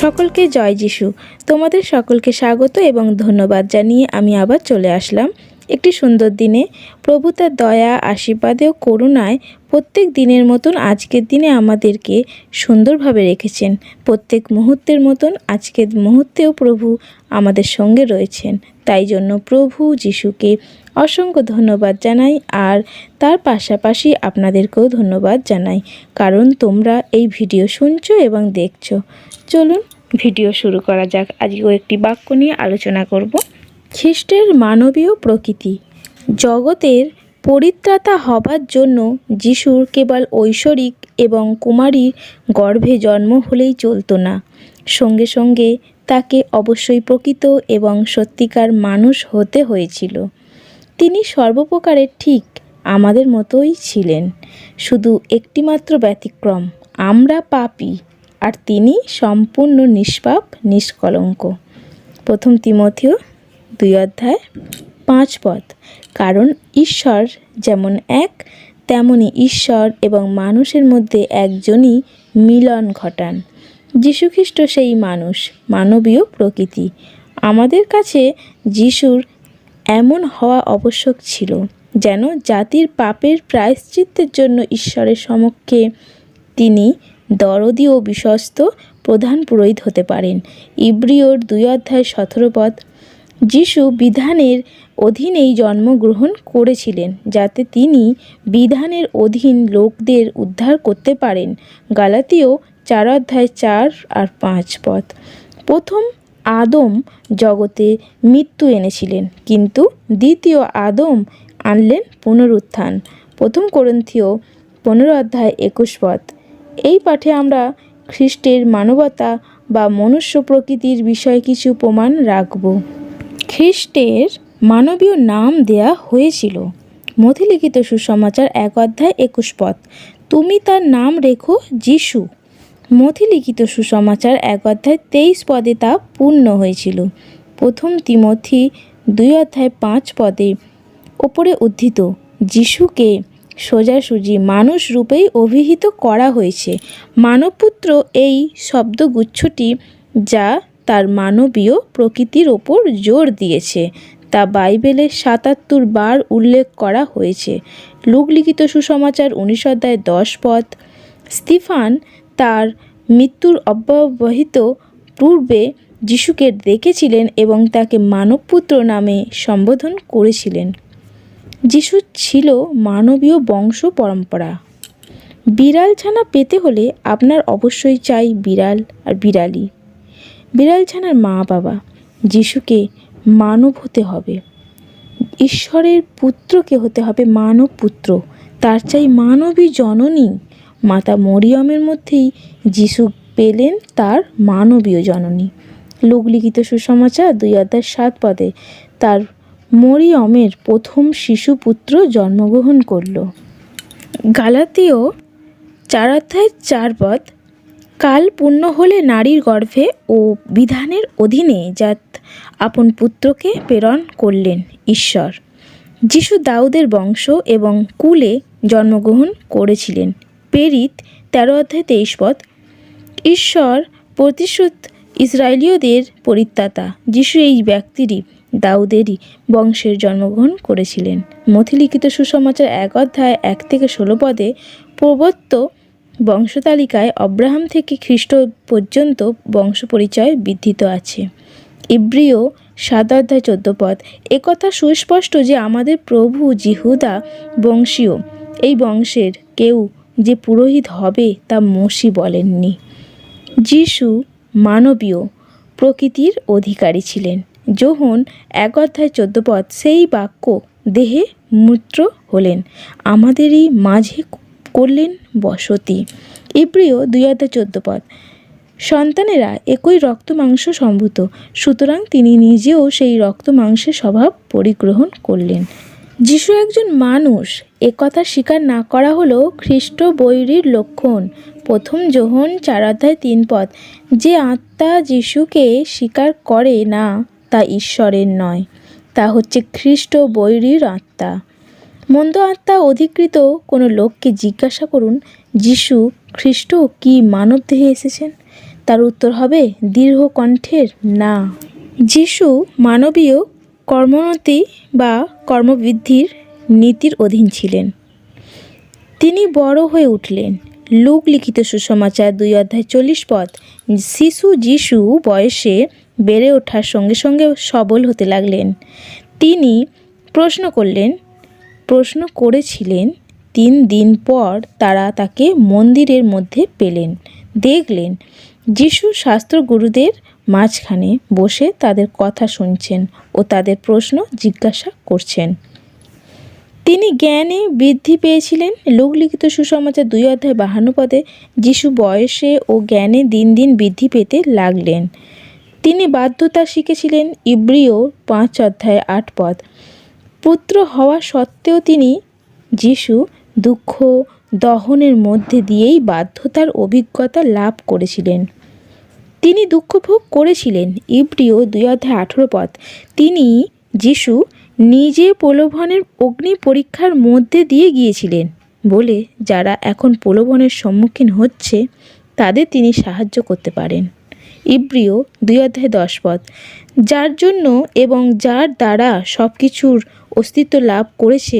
সকলকে জয় যিশু। তোমাদের সকলকে স্বাগত এবং ধন্যবাদ জানিয়ে আমি আবার চলে আসলাম একটি সুন্দর দিনে। প্রভু তার দয়া, আশীর্বাদে ও করুণায় প্রত্যেক দিনের মতন আজকের দিনে আমাদেরকে সুন্দরভাবে রেখেছেন। প্রত্যেক মুহূর্তের মতন আজকের মুহূর্তেও প্রভু আমাদের সঙ্গে রয়েছেন। তাই জন্য প্রভু যিশুকে অসংখ্য ধন্যবাদ জানাই, আর তার পাশাপাশি আপনাদেরকেও ধন্যবাদ জানাই, কারণ তোমরা এই ভিডিও শুনছো এবং দেখছ। চলুন ভিডিও শুরু করা যাক। আজকেও একটি বাক্য নিয়ে আলোচনা করব। খ্রিস্টের মানবীয় প্রকৃতি। জগতের পরিত্রাতা হবার জন্য যিশুর কেবল ঐশ্বরিক এবং কুমারীর গর্ভে জন্ম হলেই চলতো না। সঙ্গে সঙ্গে তাকে অবশ্যই প্রকৃত এবং সত্যিকার মানুষ হতে হয়েছিল। তিনি সর্বপ্রকারে ঠিক আমাদের মতোই ছিলেন। শুধু একটিমাত্র ব্যতিক্রম, আমরা পাপি, আর তিনি সম্পূর্ণ নিষ্পাপ, নিষ্কলঙ্ক। প্রথম তিমথিও দুই অধ্যায় পাঁচ পদ। কারণ ঈশ্বর যেমন এক, তেমনি ঈশ্বর এবং মানুষের মধ্যে একজনই মিলন ঘটান। যীশুখ্রিস্ট সেই মানুষ, মানবীয় প্রকৃতি। আমাদের কাছে যিশুর এমন হওয়া আবশ্যক ছিল যেন জাতির পাপের প্রায়শ্চিত্তের জন্য ঈশ্বরের সমক্ষে তিনি দরদি ও বিশ্বস্ত প্রধান পুরোহিত হতে পারেন। ইব্রিয়র দুই অধ্যায় সতেরো পদ, যিশু বিধানের অধীনেই জন্মগ্রহণ করেছিলেন, যাতে তিনি বিধানের অধীন লোকদের উদ্ধার করতে পারেন। গালাতীয় চার অধ্যায় চার আর পাঁচ পথ প্রথম আদম জগতে মৃত্যু এনেছিলেন, কিন্তু দ্বিতীয় আদম আনলেন পুনরুত্থান। প্রথম করন্থীয় পনেরো অধ্যায় একুশ পথ এই পাঠে আমরা খ্রিস্টের মানবতা বা মনুষ্য প্রকৃতির বিষয়ে কিছু প্রমাণ রাখব। খ্রিস্টের মানবীয় নাম দেয়া হয়েছিল। মথিলিখিত সুসমাচার এক অধ্যায় একুশ পথ তুমি তার নাম রেখো, যিশু। মথিলিখিত সুসমাচার এক অধ্যায় তেইশ পদে তা পূর্ণ হয়েছিল। প্রথম তিমথি দুই অধ্যায় পাঁচ পদে ওপরে উদ্ধৃত, যিশুকে সোজাসুজি মানুষ রূপেই অভিহিত করা হয়েছে। মানবপুত্র এই শব্দগুচ্ছটি যা তার মানবীয় প্রকৃতির ওপর জোর দিয়েছে, তা বাইবেলে সাতাত্তর বার উল্লেখ করা হয়েছে। লোকলিখিত সুসমাচার উনিশ অধ্যায় দশ পদ। স্টিফান তার মৃত্যুর অব্যবহিত পূর্বে যিশুকে দেখেছিলেন এবং তাকে মানবপুত্র নামে সম্বোধন করেছিলেন। যিশু ছিল মানবীয় বংশ পরম্পরা। বিড়াল ছানা পেতে হলে আপনার অবশ্যই চাই বিড়াল আর বিড়ালি। বিড়াল ছানার মা বাবা, যিশুকে মানব হতে হবে। ঈশ্বরের পুত্রকে হতে হবে মানব পুত্র তার চাই মানবী জননী। মাতা মরিয়মের মধ্যেই যিশু পেলেন তার মানবীয় জননী। লোকলিখিত সুসমাচার দুই অধ্যায় সাত পদে তার মরিয়মের প্রথম শিশু পুত্র জন্মগ্রহণ করল। গালাতীয় চার অধ্যায় চার পদ, কাল পূর্ণ হলে নারীর গর্ভে ও বিধানের অধীনে যাত আপন পুত্রকে প্রেরণ করলেন ঈশ্বর। যিশু দাউদের বংশ এবং কুলে জন্মগ্রহণ করেছিলেন। পেরিত তেরো অধ্যায় তেইশ পদ। ঈশ্বর প্রতিশ্রুত ইসরায়েলীয়দের পরিত্রাতা যিশু এই ব্যক্তিরই, দাউদেরই বংশের জন্মগ্রহণ করেছিলেন। মথিলিখিত সুসমাচার এক অধ্যায় এক থেকে ষোলো পদে প্রবত্ত বংশতালিকায় অব্রাহাম থেকে খ্রিস্ট পর্যন্ত বংশ পরিচয় বিধৃত আছে। ইব্রিয় সাত অধ্যায় চোদ্দ পদ। একথা সুস্পষ্ট যে আমাদের প্রভু জিহুদা বংশীয়। এই বংশের কেউ যে পুরোহিত হবে তা মসি বলেননি। যিশু মানবীয় প্রকৃতির অধিকারী ছিলেন। যোহন এক অধ্যায় চোদ্দ পদ, সেই বাক্য দেহে মূত্র হলেন, আমাদেরই মাঝে করলেন বসতি। ইব্রিয় দুই অধ্যায় চোদ্দ পদ, সন্তানেরা একই রক্ত মাংস সম্ভূত, সুতরাং তিনি নিজেও সেই রক্ত মাংসের স্বভাব পরিগ্রহণ করলেন। যিশু একজন মানুষ একথা স্বীকার না করা হলো খ্রিস্ট বৈরীর লক্ষণ। প্রথম যোহন চার অধ্যায় তিন পদ, যে আত্মা যিশুকে স্বীকার করে না, তা ঈশ্বরের নয়, তা হচ্ছে খ্রিস্ট বৈরীর আত্মা। মন্দ আত্মা অধিকৃত কোনো লোককে জিজ্ঞাসা করুন, যিশু খ্রিস্ট কি মানব দেহে এসেছেন? তার উত্তর হবে দীর্ঘ কণ্ঠের না। যিশু মানবীয় কর্মোন্নতি বা কর্মবৃদ্ধির নীতির অধীন ছিলেন। তিনি বড় হয়ে উঠলেন। লুক লিখিত সুসমাচার দুই অধ্যায় চল্লিশ পদ, শিশু যিশু বয়সে বেড়ে ওঠার সঙ্গে সঙ্গে সবল হতে লাগলেন। তিনি প্রশ্ন করলেন, প্রশ্ন করেছিলেন, তিন দিন পর তারা তাকে মন্দিরের মধ্যে পেলেন। দেখলেন, যিশু শাস্ত্র গুরুদের মাঝখানে বসে তাদের কথা শুনছেন। ও তাদের প্রশ্ন জিজ্ঞাসা করছেন। তিনি জ্ঞানে বৃদ্ধি পেয়েছিলেন। লোকলিখিত সুসমাচার দুই অধ্যায় বাহান্ন পদে যিশু বয়সে ও জ্ঞানে দিন দিন বৃদ্ধি পেতে লাগলেন। তিনি বাধ্যতা শিখেছিলেন ইব্রিয় পাঁচ অধ্যায় আট পদ। পুত্র হওয়া সত্ত্বেও তিনি যিশু দুঃখ দহনের মধ্যে দিয়েই বাধ্যতার অভিজ্ঞতা লাভ করেছিলেন। তিনি দুঃখ ভোগ করেছিলেন। ইব্রিয় দুই অধ্যায় আঠেরো পথ তিনি যিশু নিজে প্রলোভনের অগ্নি পরীক্ষার মধ্যে দিয়ে গিয়েছিলেন। বলে, যারা এখন প্রলোভনের সম্মুখীন হচ্ছে, তাদের তিনি সাহায্য করতে পারেন। ইব্রিয় দুই অধ্যায় দশ পদ। যার জন্য এবং যার দ্বারা সব কিছুর অস্তিত্ব লাভ করেছে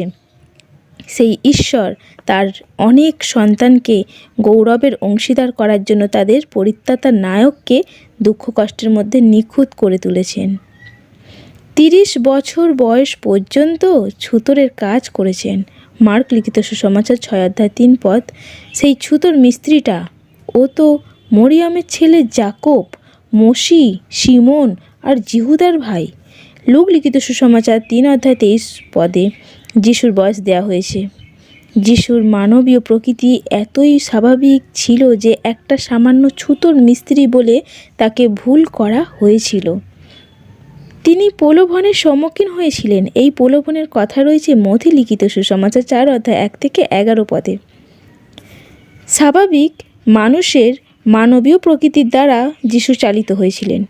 সেই ঈশ্বর তার অনেক সন্তানকে গৌরবের অংশীদার করার জন্য তাদের পরিত্রাতার নায়ককে দুঃখ কষ্টের মধ্যে নিখুঁত করে তুলেছেন। তিরিশ বছর বয়স পর্যন্ত ছুতরের কাজ করেছেন। মার্ক লিখিত সুসমাচার ছয় অধ্যায় তিন পদ। সেই ছুতোর মিস্ত্রিটা ও তো মরিয়ামের ছেলে জাকব, মসি সিমন আর জিহুদার ভাই। লোক লিখিত সুসমাচার তিন অধ্যায় তেইশ পদে। যিশুর বয়স দেয়া হয়েছে। যিশুর মানবীয় প্রকৃতি এতই স্বাভাবিক ছিল যে একটা সামান্য ছুতোর মিস্ত্রি বলে তাকে ভুল করা হয়েছিল। তিনি প্রলোভনের সম্মুখীন হয়েছিলেন। এই প্রলোভনের কথা রয়েছে মধ্যে লিখিত সুসমাচার চার অধ্যায় এক থেকে এগারো পদে। স্বাভাবিক মানুষের মানবীয় প্রকৃতির দ্বারা যিশু চালিত হয়েছিলেন।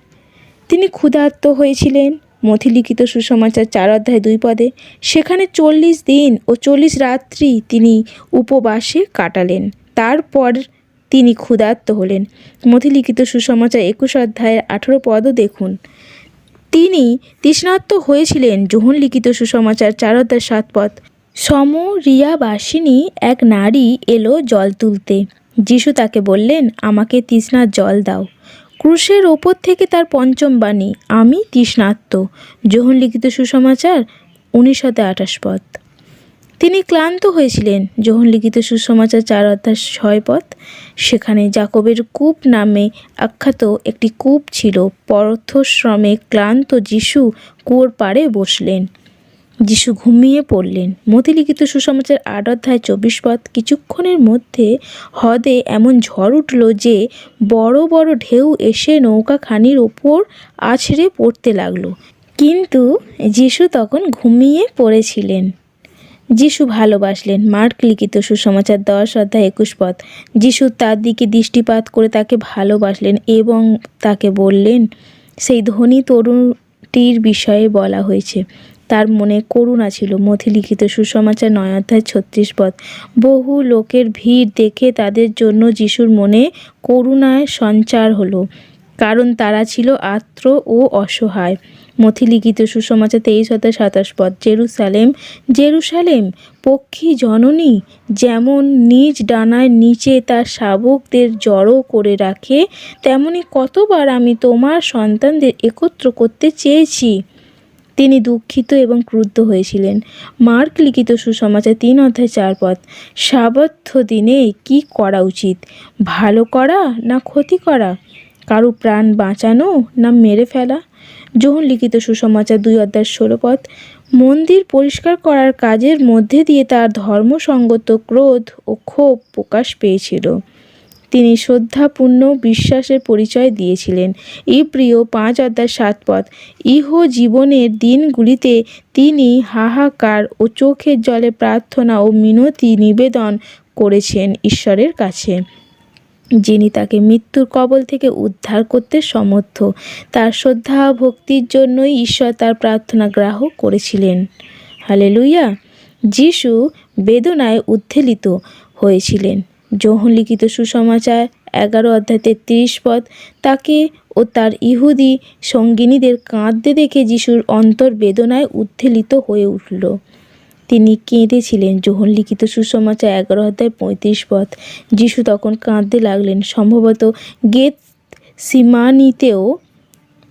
তিনি ক্ষুধার্ত হয়েছিলেন মথিলিখিত সুসমাচার চার অধ্যায় দুই পদে, সেখানে চল্লিশ দিন ও চল্লিশ রাত্রি তিনি উপবাসে কাটালেন। তারপর তিনি ক্ষুধার্ত হলেন। মথিলিখিত সুসমাচার একুশ অধ্যায়ের আঠেরো পদও দেখুন। তিনি তৃষ্ণার্ত হয়েছিলেন যোহন লিখিত সুসমাচার চার অধ্যায় সাত পদ। সমরিয়াবাসিনী এক নারী এলো জল তুলতে। যিশু তাকে বললেন, আমাকে তৃষ্ণার জল দাও। ক্রুশের ওপর থেকে তার পঞ্চম বাণী, আমি তৃষ্ণার্ত। যোহন লিখিত সুসমাচার উনিশ অধ্যায় আঠাশ পথ তিনি ক্লান্ত হয়েছিলেন যোহন লিখিত সুসমাচার চার অধ্যায় ছয় পথ সেখানে জাকবের কূপ নামে আখ্যাত একটি কূপ ছিল, পরথশ্রমে ক্লান্ত যিশু কুয়োর পাড়ে বসলেন। যিশু ঘুমিয়ে পড়লেন। মতিলিখিত সুসমাচার আট অধ্যায় চব্বিশ পথ কিছুক্ষণের মধ্যে হ্রদে এমন ঝড় উঠল যে বড় বড় ঢেউ এসে নৌকাখানির ওপর আছড়ে পড়তে লাগল। কিন্তু যিশু তখন ঘুমিয়ে পড়েছিলেন। যিশু ভালোবাসলেন। মার্ক লিখিত সুসমাচার দশ অধ্যায় একুশ পথ যিশু তার দিকে দৃষ্টিপাত করে তাকে ভালোবাসলেন এবং তাকে বললেন, সেই ধনী তরুণটির বিষয়ে বলা হয়েছে। তার মনে করুণা ছিল। মথি লিখিত সুসমাচার নয় অধ্যায় ছত্রিশ পদ। বহু লোকের ভিড় দেখে তাদের জন্য যিশুর মনে করুণায় সঞ্চার হলো, কারণ তারা ছিল আত্র ও অসহায়। মথি লিখিত সুসমাচার তেইশ অধ্যায় সাতাশ পদ। জেরুসালেম জেরুসালেম, পক্ষী জননী যেমন নিজ ডানায় নিচে তার শাবকদের জড়ো করে রাখে, তেমনি কতবার আমি তোমার সন্তানদের একত্র করতে চেয়েছি? তিনি দুঃখিত এবং ক্রুদ্ধ হয়েছিলেন। মার্ক লিখিত সুসমাচার তিন অধ্যায় চার পথ সাবত্য দিনে কি করা উচিত? ভালো করা না ক্ষতি করা? কারও প্রাণ বাঁচানো না মেরে ফেলা? যোহন লিখিত সুসমাচার দুই অধ্যায় ষোলো পদ। মন্দির পরিষ্কার করার কাজের মধ্যে দিয়ে তার ধর্মসঙ্গত ক্রোধ ও ক্ষোভ প্রকাশ পেয়েছিল। তিনি শ্রদ্ধাপূর্ণ বিশ্বাসের পরিচয় দিয়েছিলেন। এই প্রিয় পাঁচ অধ্যায় সাত পদ ইহ জীবনের দিনগুলিতে তিনি হাহাকার ও চোখের জলে প্রার্থনা ও মিনতি নিবেদন করেছেন ঈশ্বরের কাছে। যিনি তাকে মৃত্যুর কবল থেকে উদ্ধার করতে সমর্থ, তার শ্রদ্ধা ভক্তির জন্যই ঈশ্বর তার প্রার্থনা গ্রাহক করেছিলেন। হালে লুইয়া যিশু বেদনায় উদ্ধেলিত হয়েছিলেন। যৌহন লিখিত সুসমাচার এগারো অধ্যায় তেত্রিশ পদ, তাকে ও তার ইহুদি সঙ্গিনীদের কাঁদতে দেখে যিশুর অন্তর বেদনায় উত্থিলিত হয়ে উঠল। তিনি কেঁদেছিলেন যোহন লিখিত সুসমাচার এগারো অধ্যায় পঁয়ত্রিশ পদ। যিশু তখন কাঁদতে লাগলেন। সম্ভবত গেত সীমানিতেও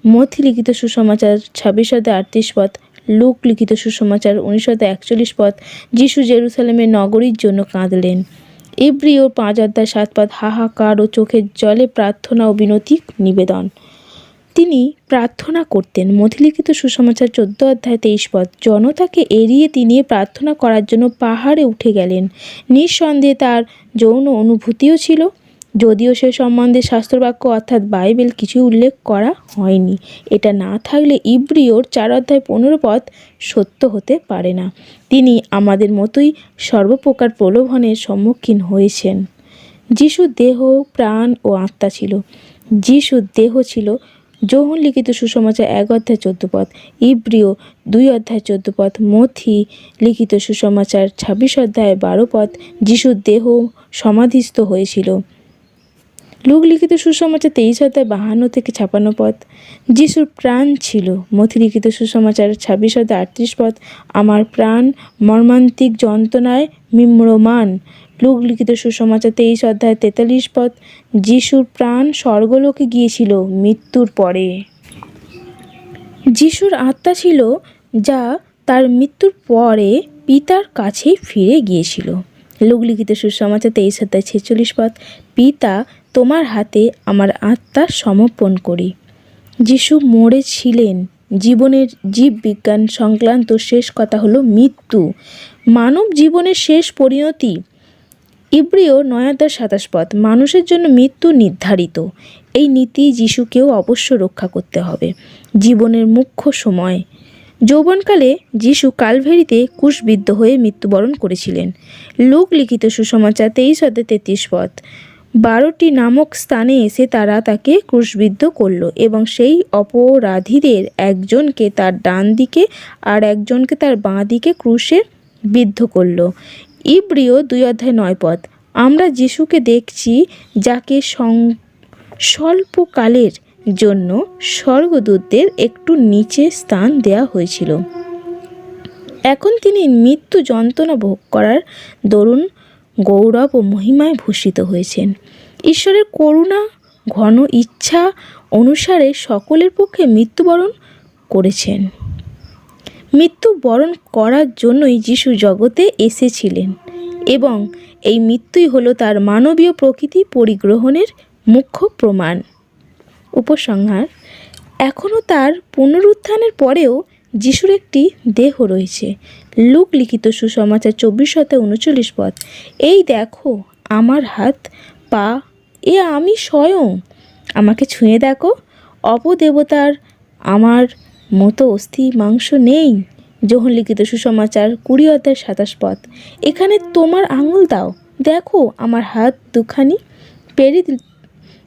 মথি লিখিত সুসমাচার ছাব্বিশ অধ্যায় আটত্রিশ পদ লুক লিখিত সুসমাচার উনিশ অধ্যায় একচল্লিশ পদ। যিশু জেরুসালেমের নগরীর জন্য কাঁদলেন। ইব্রিও পাঁচ অধ্যায় সাত পাত হাহাকার ও চোখের জলে প্রার্থনা ও বিনতি নিবেদন। তিনি প্রার্থনা করতেন। মধিলিখিত সুসমাচার চোদ্দ অধ্যায় তেইশ পদ। জনতাকে এড়িয়ে তিনি প্রার্থনা করার জন্য পাহাড়ে উঠে গেলেন। নিঃসন্দেহে তার যৌন অনুভূতিও ছিল। যদিও সে সম্বন্ধে শাস্ত্রবাক্য অর্থাৎ বাইবেল কিছু উল্লেখ করা হয়নি। এটা না থাকলে ইব্রিওর চার অধ্যায় পনেরো পথ সত্য হতে পারে না। তিনি আমাদের মতোই সর্বপ্রকার প্রলোভনের সম্মুখীন হয়েছেন। যিশু দেহ, প্রাণ ও আত্মা ছিল। যিশু দেহ ছিল। যৌহন লিখিত সুসমাচার এক অধ্যায় চোদ্দ পদ। ইব্রিয় দুই অধ্যায় চোদ্দ পদ। মথি লিখিত সুসমাচার ছাব্বিশ অধ্যায় বারো পদ। যিশুর দেহ সমাধিস্থ হয়েছিল। লুক লিখিত সুসমাচার তেইশ অধ্যায় বাহান্ন থেকে ছাপান্ন পদ। যিশুর প্রাণ ছিল মথি লিখিত সুসমাচার ছাব্বিশ অধ্যায় আটত্রিশ পদ। আমার প্রাণ মর্মান্তিক যন্ত্রণায় মিম্রমান। লুক লিখিত সুসমাচার তেইশ অধ্যায় তেতাল্লিশ পদ। যিশুর প্রাণ স্বর্গলোকে গিয়েছিল মৃত্যুর পরে। যিশুর আত্মা ছিল, যা তার মৃত্যুর পরে পিতার কাছেই ফিরে গিয়েছিল। লোক লিখিত সুসমাচার তেইশ অধ্যায় ছেচল্লিশ পদ। পিতা তোমার হাতে আমার আত্মা সমর্পণ করি। যিশু মরেছিলেন, জীবনের জীববিজ্ঞান সংক্রান্ত শেষ কথা হলো মৃত্যু। মানব জীবনের শেষ পরিণতি। ইব্রিয় নয়াদার সাতাশ পথ, মানুষের জন্য মৃত্যু নির্ধারিত। এই নীতি যিশুকেও অবশ্য রক্ষা করতে হবে। জীবনের মুখ্য সময়। যৌবনকালে যিশু কালভেরিতে কুশবিদ্ধ হয়ে মৃত্যুবরণ করেছিলেন। লোক লিখিত সুসমাচার তেইশ অধ্যায় তেত্রিশ পথ বারোটি নামক স্থানে এসে তারা তাকে ক্রুশবিদ্ধ করল এবং সেই অপরাধীদের একজনকে তার ডান দিকে আর একজনকে তার বাঁ দিকে ক্রুশে বিদ্ধ করল। ইব্রিয় দুই অধ্যায় নয় পদ। আমরা যিশুকে দেখছি যাকে স্বল্পকালের জন্য স্বর্গদূতদের একটু নিচে স্থান দেওয়া হয়েছিল। এখন তিনি মৃত্যু যন্ত্রণা ভোগ করার দরুন গৌরব ও মহিমায় ভূষিত হয়েছেন। ঈশ্বরের করুণা, ঘন ইচ্ছা অনুসারে সকলের পক্ষে মৃত্যুবরণ করেছেন। মৃত্যুবরণ করার জন্যই যিশু জগতে এসেছিলেন এবং এই মৃত্যুই হলো তার মানবীয় প্রকৃতি পরিগ্রহণের মুখ্য প্রমাণ। উপসংহার, এখনও তার পুনরুত্থানের পরেও যিশুর একটি দেহ রয়েছে লুক লিখিত সুসমাচার চব্বিশ শত উনচল্লিশ পদ। এই দেখো, আমার হাত, পা, এ আমি স্বয়ং। আমাকে ছুঁয়ে দেখো, অপদেবতার আমার মতো অস্থি মাংস নেই। যোহন লিখিত সুসমাচার কুড়ি অধ্যায় সাতাশ পথ এখানে তোমার আঙুল দাও। দেখো, আমার হাত দুখানি পেরি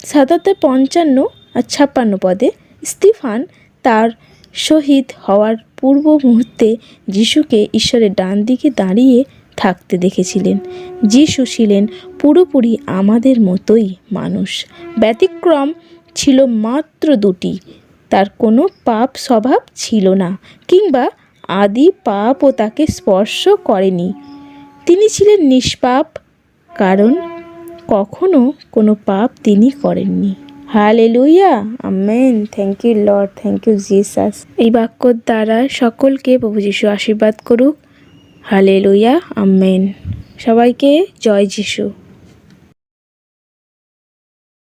সাত অধ্যায় পঞ্চান্ন আর ছাপ্পান্ন পদে। স্টিফান তার শহীদ হওয়ার পূর্ব মুহূর্তে যিশুকে ঈশ্বরের ডান দিকে দাঁড়িয়ে থাকতে দেখেছিলেন। যিশু ছিলেন পুরোপুরি আমাদের মতোই মানুষ। ব্যতিক্রম ছিল মাত্র দুটি। তার কোনো পাপ স্বভাব ছিল না, কিংবা আদি পাপও তাকে স্পর্শ করেনি। তিনি ছিলেন নিষ্পাপ, কারণ কখনো কোনো পাপ তিনি করেননি। Hallelujah amen. Thank you lord thank you Jesus এই বাক্যর দ্বারা সকলকে প্রভু যিশু আশীর্বাদ করুক। Hallelujah amen. সবাইকে জয় যিশু।